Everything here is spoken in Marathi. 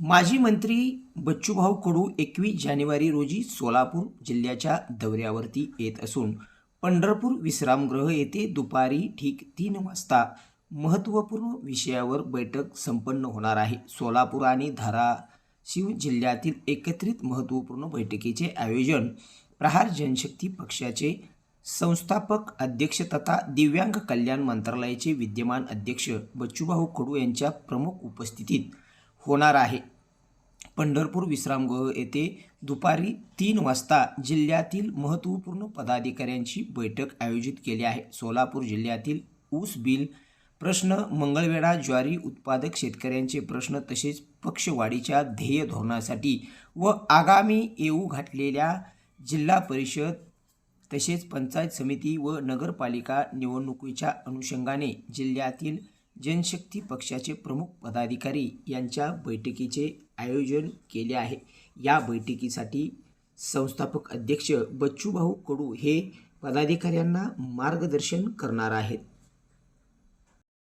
माजी मंत्री बच्चूभाऊ कडू एकवीस जानेवारी रोजी सोलापूर जिल्ह्याच्या दौऱ्यावरती येत असून पंढरपूर विश्रामगृह येथे दुपारी ठीक तीन वाजता महत्त्वपूर्ण विषयावर बैठक संपन्न होणार आहे. सोलापूर आणि धाराशिव जिल्ह्यातील एकत्रित महत्त्वपूर्ण बैठकीचे आयोजन प्रहार जनशक्ती पक्षाचे संस्थापक अध्यक्ष तथा दिव्यांग कल्याण मंत्रालयाचे विद्यमान अध्यक्ष बच्चूभाऊ कडू यांच्या प्रमुख उपस्थितीत होणार आहे. पंढरपूर विश्रामगृह येथे दुपारी तीन वाजता जिल्ह्यातील महत्त्वपूर्ण पदाधिकाऱ्यांची बैठक आयोजित केली आहे. सोलापूर जिल्ह्यातील ऊस बिल प्रश्न मंगळवेढा ज्वारी उत्पादक शेतकऱ्यांचे प्रश्न तसेच पक्षवाढीच्या ध्येय धोरणासाठी व आगामी येऊ घातलेल्या जिल्हा परिषद तसेच पंचायत समिती व नगरपालिका निवडणुकीच्या अनुषंगाने जिल्ह्यातील जनशक्ती पक्षाचे प्रमुख पदाधिकारी यांच्या बैठकीचे आयोजन केले आहे. या बैठकीसाठी संस्थापक अध्यक्ष बच्चूभाऊ कडू हे पदाधिकाऱ्यांना मार्गदर्शन करणार आहेत.